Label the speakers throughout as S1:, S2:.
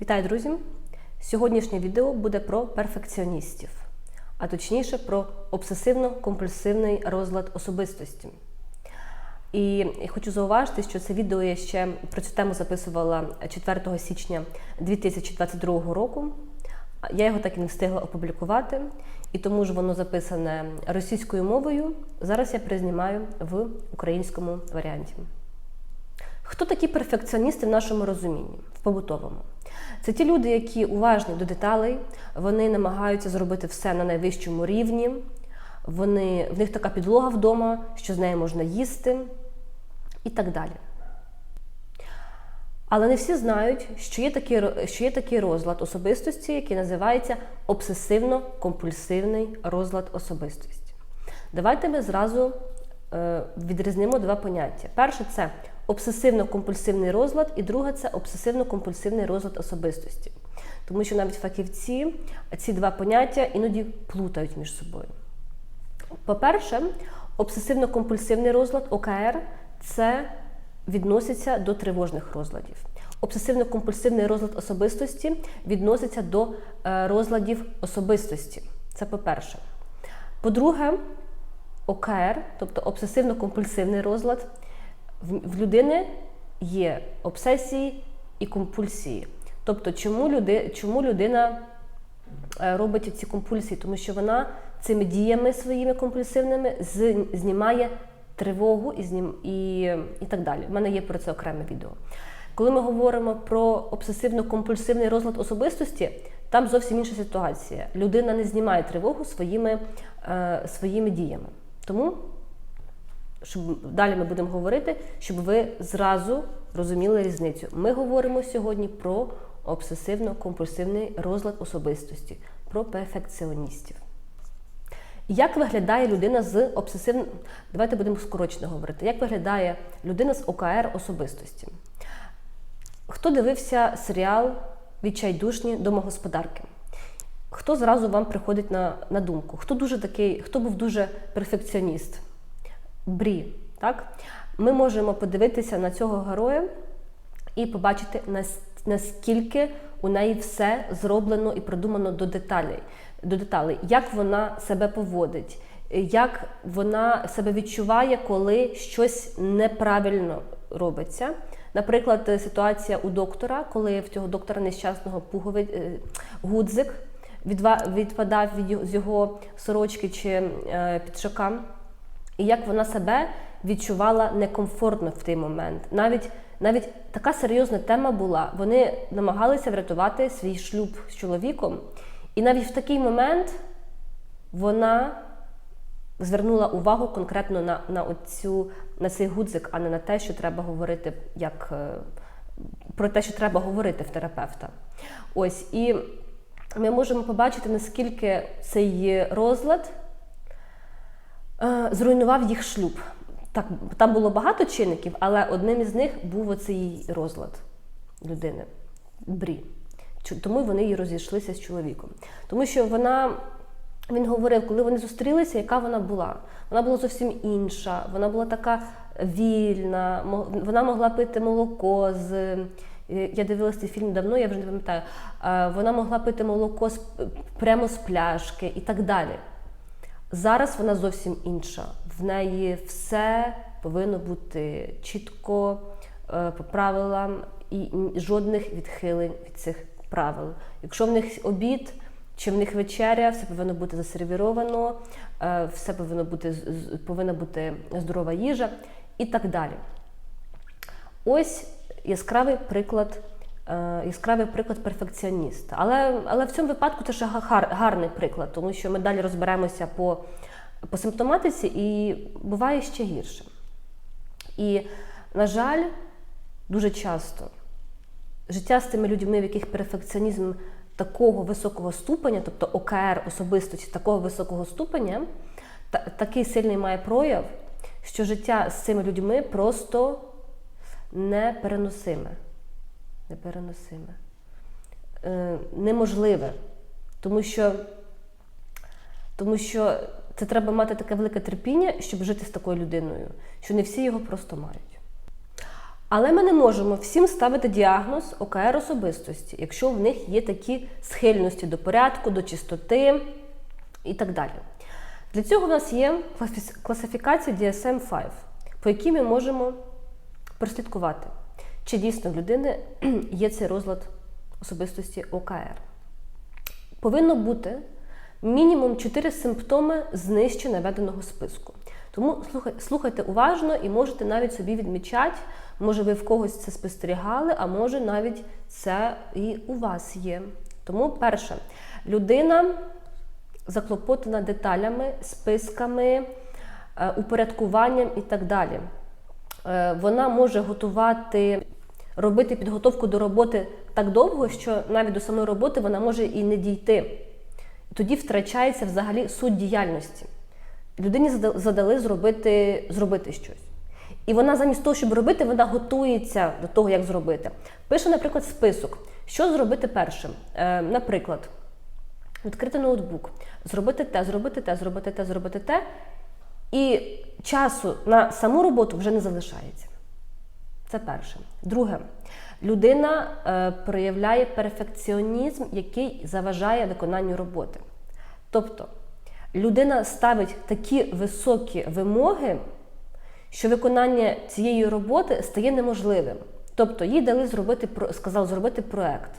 S1: Вітаю, друзі! Сьогоднішнє відео буде про перфекціоністів, а точніше про обсесивно-компульсивний розлад особистості. І хочу зауважити, що це відео я ще про цю тему записувала 4 січня 2022 року. Я його так і не встигла опублікувати, і тому ж воно записане російською мовою. Зараз я признімаю в українському варіанті. Хто такі перфекціоністи в нашому розумінні, в побутовому? Це ті люди, які уважні до деталей, вони намагаються зробити все на найвищому рівні, вони, в них така підлога вдома, що з нею можна їсти і так далі. Але не всі знають, що є такий, що є такий розлад особистості, який називається обсесивно-компульсивний розлад особистості. Давайте ми зразу е, відрізнимо два поняття. Перше це обсесивно-компульсивний розлад, і друге це обсесивно-компульсивний розлад особистості. Тому що навіть фахівці ці два поняття іноді плутають між собою. По-перше, обсесивно-компульсивний розлад ОКР це відноситься до тривожних розладів. Обсесивно-компульсивний розлад особистості відноситься до е, розладів особистості. Це по-перше. По-друге, ОКР, тобто обсесивно-компульсивний розлад, в людини є обсесії і компульсії. Тобто, чому, люди, чому людина е, робить ці компульсії? Тому що вона цими діями своїми компульсивними знімає тривогу і, знім, і, і так далі. У мене є про це окреме відео. Коли ми говоримо про обсесивно-компульсивний розлад особистості, там зовсім інша ситуація. Людина не знімає тривогу своїми, е, своїми діями. Тому щоб далі ми будемо говорити, щоб ви зразу розуміли різницю. Ми говоримо сьогодні про обсесивно-компульсивний розлад особистості, про перфекціоністів. Як виглядає людина з обсесивним. Давайте будемо скорочено говорити. Як виглядає людина з ОКР особистості? Хто дивився серіал Відчайдушні домогосподарки? Хто зразу вам приходить на на думку? Хто дуже такий, хто був дуже перфекціоніст? Брі. Так? Ми можемо подивитися на цього героя і побачити, наскільки у неї все зроблено і продумано до деталей, до деталей, як вона себе поводить, як вона себе відчуває, коли щось неправильно робиться. Наприклад, ситуація у доктора, коли в цього доктора нещасного пуговий гудзик відпадав від його сорочки чи підшака і як вона себе відчувала некомфортно в той момент. Навіть навіть така серйозна тема була. Вони намагалися врятувати свій шлюб з чоловіком, і навіть в такий момент вона звернула увагу конкретно на на, оцю, на цей гудзик, а не на те, що треба говорити, як про те, що треба говорити в терапевта. Ось і ми можемо побачити, наскільки цей розлад. Е, зруйнував їх шлюб. Так, Там було багато чинників, але одним із них був оцей розлад людини Брі. Тому вони її розійшлися з чоловіком. Тому що вона, він говорив, коли вони зустрілися, яка вона була. Вона була зовсім інша, вона була така вільна, вона могла пити молоко з. Я дивилася цей фільм давно, я вже не пам'ятаю. Вона могла пити молоко прямо з пляшки і так далі. Зараз вона зовсім інша. В неї все повинно бути чітко е, по правилам і жодних відхилень від цих правил. Якщо в них обід чи в них вечеря, все повинно бути засервіровано, е, все повинно бути повинна бути здорова їжа і так далі. Ось яскравий приклад. Е, яскравий приклад перфекціоніста. Але але в цьому випадку це ще гар, гарний приклад, тому що ми далі розберемося по по симптоматиці і буває ще гірше. І, на жаль, дуже часто життя з тими людьми, в яких перфекціонізм такого високого ступеня, тобто ОКР особистості такого високого ступеня, та, такий сильний має прояв, що життя з цими людьми просто непереносиме непереносиме, е, неможливе. Тому що, тому що це треба мати таке велике терпіння, щоб жити з такою людиною, що не всі його просто мають. Але ми не можемо всім ставити діагноз ОКР особистості, якщо в них є такі схильності до порядку, до чистоти і так далі. Для цього в нас є класифікація DSM-5, по якій ми можемо прослідкувати, чи дійсно в людини є цей розлад особистості ОКР. Повинно бути мінімум 4 симптоми з нижче наведеного списку. Тому слухайте уважно і можете навіть собі відмічати, може ви в когось це спостерігали, а може навіть це і у вас є. Тому перше, людина заклопотана деталями, списками, е, упорядкуванням і так далі. Е, Вона може готувати, робити підготовку до роботи так довго, що навіть до самої роботи вона може і не дійти. Тоді втрачається взагалі суть діяльності. Людині задали зробити, зробити щось. І вона замість того, щоб робити, вона готується до того, як зробити. Пише, наприклад, список, що зробити першим. Е, наприклад, відкрити ноутбук, зробити те, зробити те, зробити те, зробити те. І часу на саму роботу вже не залишається. Це перше. Друге, людина е, проявляє перфекціонізм, який заважає виконанню роботи. Тобто людина ставить такі високі вимоги, що виконання цієї роботи стає неможливим. Тобто їй дали зробити сказали зробити проект.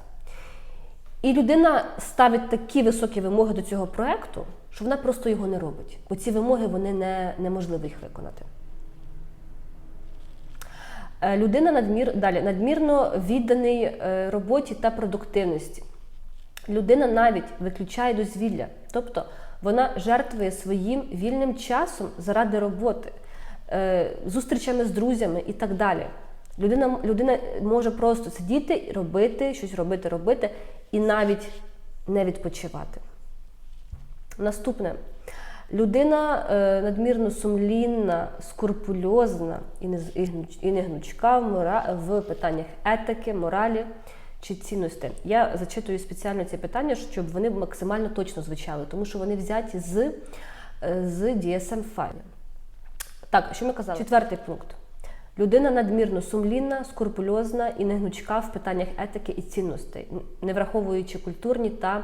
S1: І людина ставить такі високі вимоги до цього проекту, що вона просто його не робить. Бо ці вимоги вони не, неможливо їх виконати. Е, Людина надмір, далі, надмірно відданий е, роботі та продуктивності. Людина навіть виключає дозвілля, тобто вона жертвує своїм вільним часом заради роботи, е, зустрічами з друзями і так далі. Людина, людина може просто сидіти робити, щось робити, робити і навіть не відпочивати. Наступне. Людина е, надмірно сумлінна, скрупульозна і не, гнучка в, питаннях етики, моралі чи цінностей. Я зачитую спеціально ці питання, щоб вони максимально точно звучали, тому що вони взяті з, е, з DSM-5. Так, що ми казали? Четвертий пункт. Людина надмірно сумлінна, скрупульозна і не гнучка в питаннях етики і цінностей, не враховуючи культурні та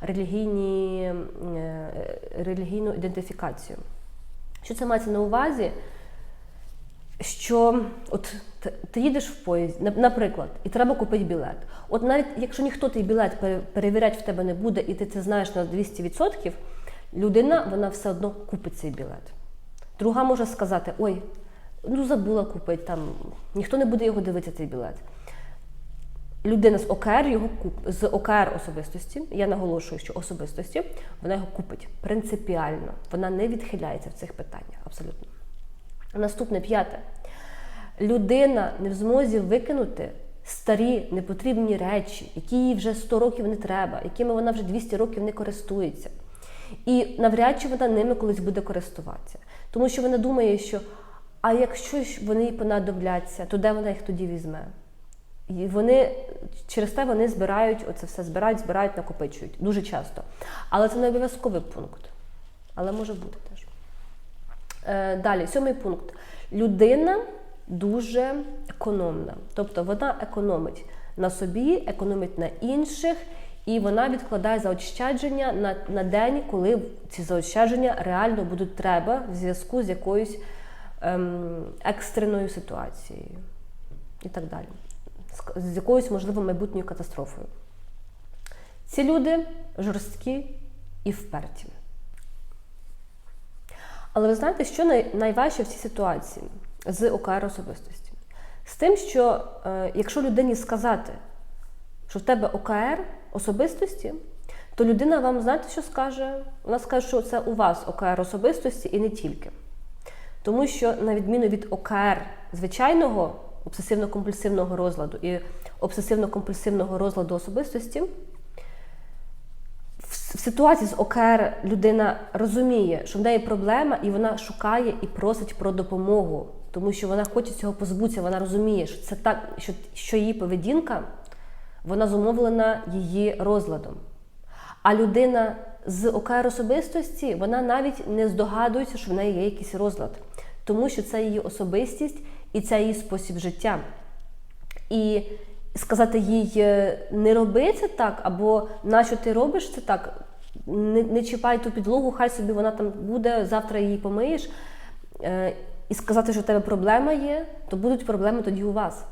S1: релігійні, е, релігійну ідентифікацію. Що це мається на увазі? Що от ти, їдеш в поїзді, наприклад, і треба купити білет. От навіть якщо ніхто той білет перевіряти в тебе не буде, і ти це знаєш на 200%, людина вона все одно купить цей білет. Друга може сказати: ой, ну забула купити там, ніхто не буде його дивитися, цей білет. Людина з ОКР його куп... з ОКР особистості, я наголошую, що особистості, вона його купить принципіально. Вона не відхиляється в цих питаннях абсолютно. Наступне п'яте. Людина не в змозі викинути старі непотрібні речі, які їй вже 100 років не треба, якими вона вже 200 років не користується. І навряд чи вона ними колись буде користуватися. Тому що вона думає, що а якщо ж вони їй понадобляться, то де вона їх тоді візьме? І вони через те вони збирають оце все, збирають, збирають, накопичують дуже часто. Але це не обов'язковий пункт. Але може бути теж. Е, далі, сьомий пункт. Людина дуже економна. Тобто вона економить на собі, економить на інших, і вона відкладає заощадження на, на день, коли ці заощадження реально будуть треба в зв'язку з якоюсь ем, екстреною ситуацією і так далі. З- якоюсь, можливо, майбутньою катастрофою. Ці люди жорсткі і вперті. Але ви знаєте, що най- найважче в цій ситуації з ОКР особистості? З тим, що е, якщо людині сказати, що в тебе ОКР особистості, то людина вам знаєте, що скаже? Вона скаже, що це у вас ОКР особистості і не тільки. Тому що, на відміну від ОКР звичайного обсесивно-компульсивного розладу і обсесивно-компульсивного розладу особистості, в ситуації з ОКР людина розуміє, що в неї проблема, і вона шукає і просить про допомогу, тому що вона хоче цього позбутися. Вона розуміє, що це так, що, що її поведінка вона зумовлена її розладом. А людина з ОКР особистості вона навіть не здогадується, що в неї є якийсь розлад, тому що це її особистість і це її спосіб життя. І сказати їй е, не роби це так, або нащо ти робиш це так, не, не чіпай ту підлогу, хай собі вона там буде, завтра її помиєш. Е, І сказати, що в тебе проблема є, то будуть проблеми тоді у вас.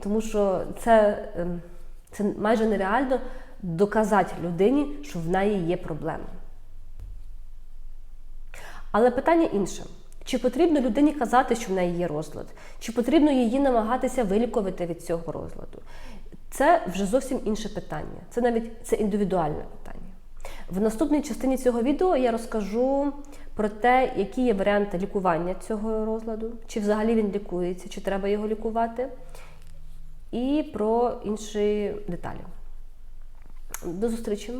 S1: Тому, що це, ем, це майже нереально доказати людині, що в неї є проблема. Але питання інше: чи потрібно людині казати, що в неї є розлад, чи потрібно її намагатися вилікувати від цього розладу? Це вже зовсім інше питання. Це навіть це індивідуальне питання. В наступній частині цього відео я розкажу про те, які є варіанти лікування цього розладу, чи взагалі він лікується, чи треба його лікувати, і про інші деталі. До зустрічі!